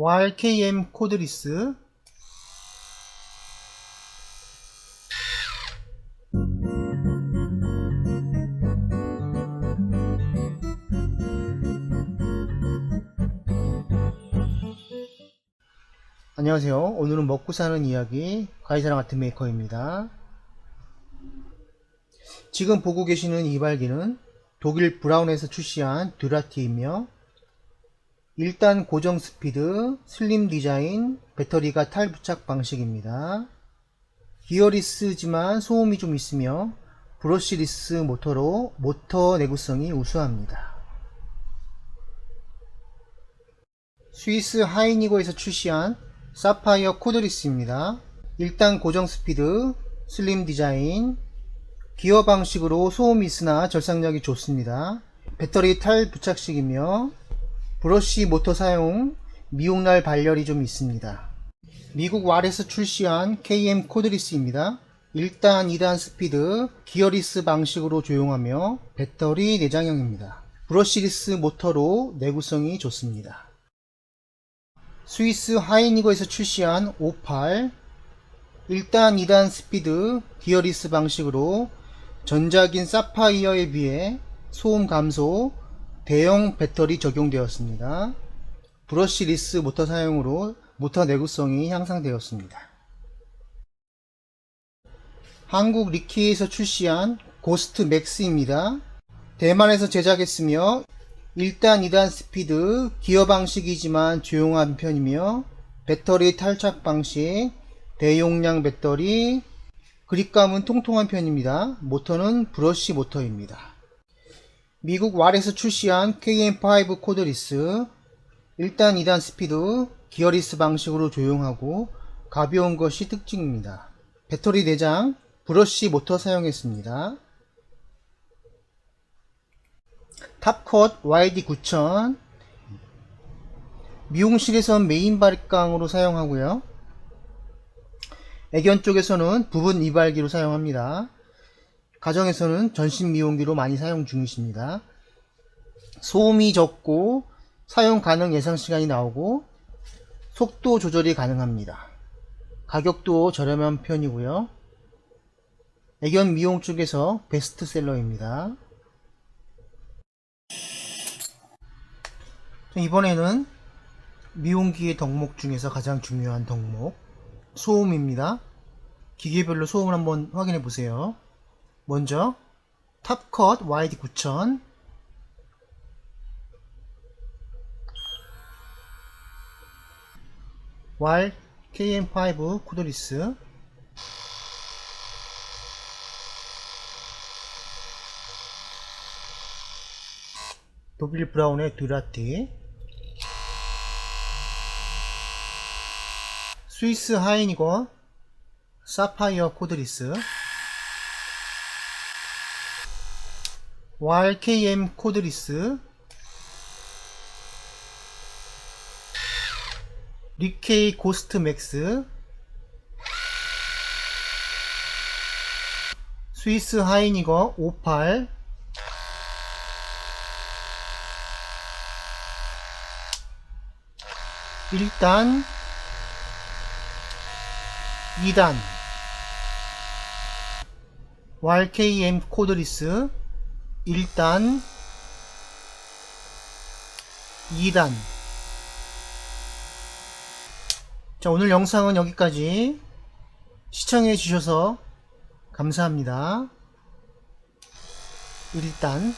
YKM 코드리스 안녕하세요. 오늘은 먹고 사는 이야기 과일사랑 아트 메이커입니다. 지금 보고 계시는 이발기는 독일 브라운에서 출시한 듀라티이며 1단 고정 스피드, 슬림 디자인, 배터리가 탈 부착 방식입니다. 기어리스지만 소음이 좀 있으며 브러쉬리스 모터로 모터 내구성이 우수합니다. 스위스 하이니고에서 출시한 사파이어 코드리스입니다. 1단 고정 스피드, 슬림 디자인, 기어 방식으로 소음이 있으나 절상력이 좋습니다. 배터리 탈 부착식이며 브러쉬 모터 사용, 미용날 발열이 좀 있습니다. 미국 왈에서 출시한 KM 코드리스입니다. 1단, 2단 스피드, 기어리스 방식으로 조용하며 배터리 내장형입니다. 브러쉬리스 모터로 내구성이 좋습니다. 스위스 하이니거에서 출시한 58 1단, 2단 스피드, 기어리스 방식으로 전작인 사파이어에 비해 소음 감소, 대형 배터리 적용되었습니다. 브러쉬리스 모터 사용으로 모터 내구성이 향상되었습니다. 한국 리키에서 출시한 고스트 맥스입니다. 대만에서 제작했으며 1단, 2단 스피드, 기어 방식이지만 조용한 편이며 배터리 탈착 방식, 대용량 배터리, 그립감은 통통한 편입니다. 모터는 브러쉬 모터입니다. 미국 왈에서 출시한 KM5 코드리스 1단, 2단 스피드, 기어리스 방식으로 조용하고 가벼운 것이 특징입니다. 배터리 내장, 브러쉬 모터 사용했습니다. 탑컷 YD9000 미용실에선 메인 바리깡으로 사용하고요. 애견 쪽에서는 부분 이발기로 사용합니다. 가정에서는 전신 미용기로 많이 사용 중이십니다. 소음이 적고 사용 가능 예상 시간이 나오고 속도 조절이 가능합니다. 가격도 저렴한 편이고요. 애견 미용 쪽에서 베스트셀러입니다. 이번에는 미용기의 덕목 중에서 가장 중요한 덕목 소음입니다. 기계별로 소음을 한번 확인해 보세요. 먼저 탑컷 YD9000 왈 KM5 코드리스. 독일 브라운의 듀라티. 스위스 하이니거 사파이어 코드리스 YKM 코드리스 리케이 고스트 맥스 스위스 하이니거 58 1단 2단. YKM 코드리스 1단 2단 자 오늘 영상은 여기까지 시청해 주셔서 감사합니다. 1단